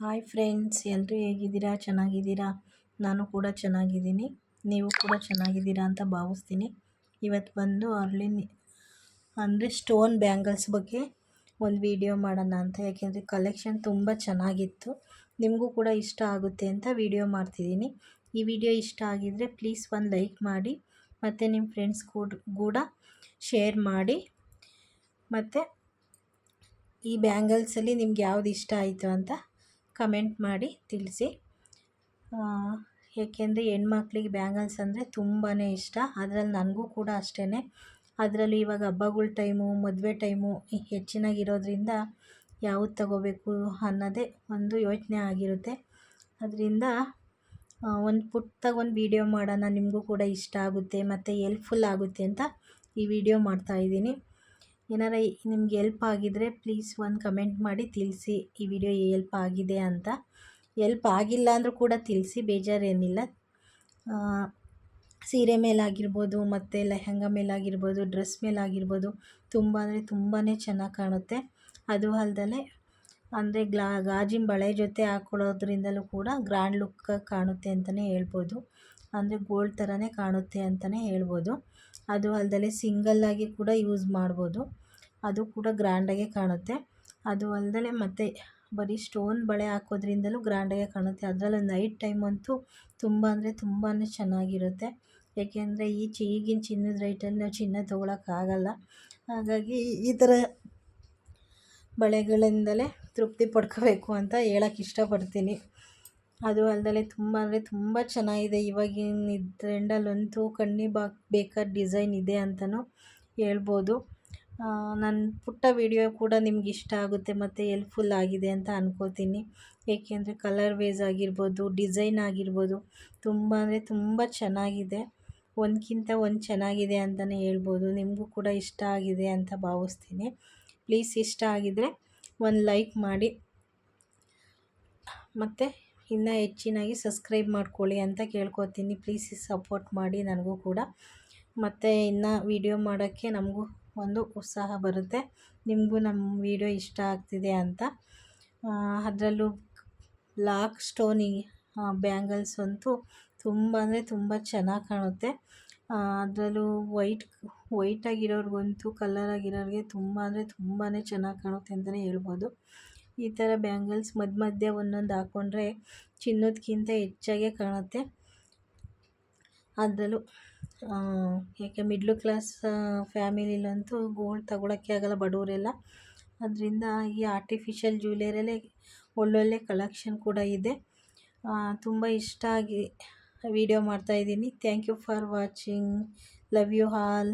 Hi friends ಎಲ್ಲರೂ ಹೇಗಿದ್ದೀರಾ? ಚೆನ್ನಾಗಿದ್ದೀರಾ? ನಾನು ಕೂಡ ಚೆನ್ನಾಗಿದ್ದೀನಿ. ನೀವು ಕೂಡ ಚೆನ್ನಾಗಿದ್ದೀರಾ ಅಂತ ಭಾವಿಸ್ತೀನಿ. ಇವತ್ತು ಬಂದು ಅರ್ಲಿನ್ ಅಂದರೆ ಸ್ಟೋನ್ ಬ್ಯಾಂಗಲ್ಸ್ ಬಗ್ಗೆ ಒಂದು ವಿಡಿಯೋ ಮಾಡೋಣ ಅಂತ. ಯಾಕೆಂದರೆ ಕಲೆಕ್ಷನ್ ತುಂಬ ಚೆನ್ನಾಗಿತ್ತು. ನಿಮಗೂ ಕೂಡ ಇಷ್ಟ ಆಗುತ್ತೆ ಅಂತ ವಿಡಿಯೋ ಮಾಡ್ತಿದ್ದೀನಿ. ಈ ವಿಡಿಯೋ ಇಷ್ಟ ಆಗಿದರೆ ಪ್ಲೀಸ್ ಒಂದು ಲೈಕ್ ಮಾಡಿ, ಮತ್ತು ನಿಮ್ಮ ಫ್ರೆಂಡ್ಸ್ ಕೂಡ ಕೂಡ ಶೇರ್ ಮಾಡಿ, ಮತ್ತು ಈ ಬ್ಯಾಂಗಲ್ಸಲ್ಲಿ ನಿಮ್ಗೆ ಯಾವ್ದು ಇಷ್ಟ ಆಯಿತು ಅಂತ ಕಮೆಂಟ್ ಮಾಡಿ ತಿಳಿಸಿ. ಏಕೆಂದರೆ ಹೆಣ್ಮಕ್ಳಿಗೆ ಬ್ಯಾಂಗಲ್ಸ್ ಅಂದರೆ ತುಂಬಾ ಇಷ್ಟ. ಅದರಲ್ಲಿ ನನಗೂ ಕೂಡ ಅಷ್ಟೇ ಅದರಲ್ಲೂ ಇವಾಗ ಹಬ್ಬಗಳ ಟೈಮು, ಮದುವೆ ಟೈಮು ಹೆಚ್ಚಿನಾಗಿರೋದ್ರಿಂದ ಯಾವ್ದು ತಗೋಬೇಕು ಅನ್ನೋದೇ ಒಂದು ಯೋಚನೆ ಆಗಿರುತ್ತೆ. ಅದರಿಂದ ಒಂದು ಪುಟ್ಟದಾಗ ಒಂದು ವೀಡಿಯೋ ಮಾಡೋಣ. ನಿಮಗೂ ಕೂಡ ಇಷ್ಟ ಆಗುತ್ತೆ ಮತ್ತು ಎಲ್ಪ್ಫುಲ್ ಆಗುತ್ತೆ ಅಂತ ಈ ವಿಡಿಯೋ ಮಾಡ್ತಾಯಿದ್ದೀನಿ ಏನಾರ ನಿಮ್ಗೆ ಎಲ್ಪ್ ಆಗಿದ್ರೆ ಪ್ಲೀಸ್ ಒಂದು ಕಮೆಂಟ್ ಮಾಡಿ ತಿಳಿಸಿ ಈ ವಿಡಿಯೋ ಎಲ್ಪ್ ಆಗಿದೆ ಅಂತ. ಎಲ್ಪ್ ಆಗಿಲ್ಲ ಅಂದರೂ ಕೂಡ ತಿಳಿಸಿ, ಬೇಜಾರೇನಿಲ್ಲ. ಸೀರೆ ಮೇಲಾಗಿರ್ಬೋದು, ಮತ್ತು ಲೆಹಂಗಾ ಮೇಲಾಗಿರ್ಬೋದು ಡ್ರೆಸ್ ಮೇಲಾಗಿರ್ಬೋದು, ತುಂಬ ಅಂದರೆ ತುಂಬಾ ಚೆನ್ನಾಗಿ ಕಾಣುತ್ತೆ. ಅದು ಅಲ್ದಲೆ ಅಂದರೆ ಗ್ಲಾ, ಗಾಜಿನ ಬಳೆ ಜೊತೆ ಹಾಕ್ಕೊಳ್ಳೋದ್ರಿಂದಲೂ ಕೂಡ ಗ್ರ್ಯಾಂಡ್ ಲುಕ್ ಕಾಣುತ್ತೆ ಅಂತಲೇ ಹೇಳ್ಬೋದು. ಅಂದರೆ ಗೋಲ್ಡ್ ಥರನೇ ಕಾಣುತ್ತೆ ಅಂತಲೇ ಹೇಳ್ಬೋದು. ಅದು ಅಲ್ದಲೆ ಸಿಂಗಲ್ಲಾಗಿ ಕೂಡ ಯೂಸ್ ಮಾಡ್ಬೋದು. ಅದು ಕೂಡ ಗ್ರ್ಯಾಂಡಾಗೆ ಕಾಣುತ್ತೆ. ಅದು ಅಲ್ದಲೆ ಮತ್ತು ಬರೀ ಸ್ಟೋನ್ ಬಳೆ ಹಾಕೋದ್ರಿಂದಲೂ ಗ್ರ್ಯಾಂಡಾಗೆ ಕಾಣುತ್ತೆ. ಅದರಲ್ಲೂ ನೈಟ್ ಟೈಮ್ ಅಂತೂ ತುಂಬ ಅಂದರೆ ತುಂಬಾ ಚೆನ್ನಾಗಿರುತ್ತೆ. ಏಕೆಂದರೆ ಈ ಚಿ ಈಗಿನ ಚಿನ್ನದ ರೇಟಲ್ಲಿ ನಾವು ಚಿನ್ನ ತೊಗೊಳಕ್ಕಾಗಲ್ಲ ಹಾಗಾಗಿ ಈ ಥರ ಬಳೆಗಳಿಂದಲೇ ತೃಪ್ತಿ ಪಡ್ಕೋಬೇಕು ಅಂತ ಹೇಳಕ್ಕೆ ಇಷ್ಟಪಡ್ತೀನಿ. ಅದು ಅಲ್ದಲೆ ತುಂಬ, ಅಂದರೆ ತುಂಬ ಚೆನ್ನಾಗಿದೆ. ಇವಾಗಿನ ಟ್ರೆಂಡಲ್ಲಂತೂ ಕಣ್ಣಿಗೆ ಬಾಕ್ ಬೇಕಾದ ಡಿಸೈನ್ ಇದೆ ಅಂತಲೂ ಹೇಳ್ಬೋದು. ನನ್ನ ಪುಟ್ಟ ವಿಡಿಯೋ ಕೂಡ ನಿಮ್ಗೆ ಇಷ್ಟ ಆಗುತ್ತೆ ಮತ್ತು ಎಲ್ಪ್ಫುಲ್ ಆಗಿದೆ ಅಂತ ಅನ್ಕೋತೀನಿ. ಏಕೆಂದರೆ ಕಲರ್ ವೇಸ್ ಆಗಿರ್ಬೋದು, ಡಿಸೈನ್ ಆಗಿರ್ಬೋದು, ತುಂಬ ಅಂದರೆ ತುಂಬ ಚೆನ್ನಾಗಿದೆ. ಒಂದಕ್ಕಿಂತ ಒಂದು ಚೆನ್ನಾಗಿದೆ ಅಂತಲೇ ಹೇಳ್ಬೋದು. ನಿಮಗೂ ಕೂಡ ಇಷ್ಟ ಆಗಿದೆ ಅಂತ ಭಾವಿಸ್ತೀನಿ. ಪ್ಲೀಸ್ ಇಷ್ಟ ಆಗಿದ್ರೆ ಒಂದು ಲೈಕ್ ಮಾಡಿ. ಮತ್ತು ಇನ್ನೂ ಹೆಚ್ಚಿನಾಗಿ ಸಬ್ಸ್ಕ್ರೈಬ್ ಮಾಡ್ಕೊಳ್ಳಿ ಅಂತ ಕೇಳ್ಕೊತೀನಿ. ಪ್ಲೀಸ್ ಸಪೋರ್ಟ್ ಮಾಡಿ ನನಗೂ ಕೂಡ. ಮತ್ತು ಇನ್ನು ವೀಡಿಯೋ ಮಾಡೋಕ್ಕೆ ನಮಗೂ ಒಂದು ಉತ್ಸಾಹ ಬರುತ್ತೆ. ನಿಮಗೂ ನಮ್ಮ ವೀಡಿಯೋ ಇಷ್ಟ ಆಗ್ತಿದೆ ಅಂತ. ಅದರಲ್ಲೂ ಲಾಕ್ ಸ್ಟೋನಿ ಬ್ಯಾಂಗಲ್ಸ್ ಅಂತೂ ತುಂಬ ಅಂದರೆ ತುಂಬ ಚೆನ್ನಾಗಿ ಕಾಣುತ್ತೆ. ಅದರಲ್ಲೂ ವೈಟ್ ವೈಟಾಗಿರೋರ್ಗಂತೂ ಕಲರ್ ಆಗಿರೋರಿಗೆ ತುಂಬ ಅಂದರೆ ತುಂಬಾ ಚೆನ್ನಾಗಿ ಕಾಣುತ್ತೆ ಅಂತಲೇ ಹೇಳ್ಬೋದು. ಈ ಥರ ಬ್ಯಾಂಗಲ್ಸ್ ಮಧ್ಯ ಮಧ್ಯ ಒಂದೊಂದು ಹಾಕ್ಕೊಂಡ್ರೆ ಚಿನ್ನದಕ್ಕಿಂತ ಹೆಚ್ಚಾಗೆ ಕಾಣುತ್ತೆ. ಅದರಲ್ಲೂ ಯಾಕೆ ಮಿಡ್ಲ್ ಕ್ಲಾಸ್ ಫ್ಯಾಮಿಲಿಲಂತೂ ಗೋಲ್ಡ್ ತಗೊಳಕ್ಕೆ ಆಗಲ್ಲ ಬಡವರೆಲ್ಲ. ಅದರಿಂದ ಈ ಆರ್ಟಿಫಿಷಿಯಲ್ ಜ್ಯುವೆಲರಿಯಲ್ಲೇ ಒಳ್ಳೊಳ್ಳೆ ಕಲೆಕ್ಷನ್ ಕೂಡ ಇದೆ. ತುಂಬ ಇಷ್ಟ ಆಗಿ ವಿಡಿಯೋ ಮಾಡ್ತಾಯಿದ್ದೀನಿ thank you for watching love you all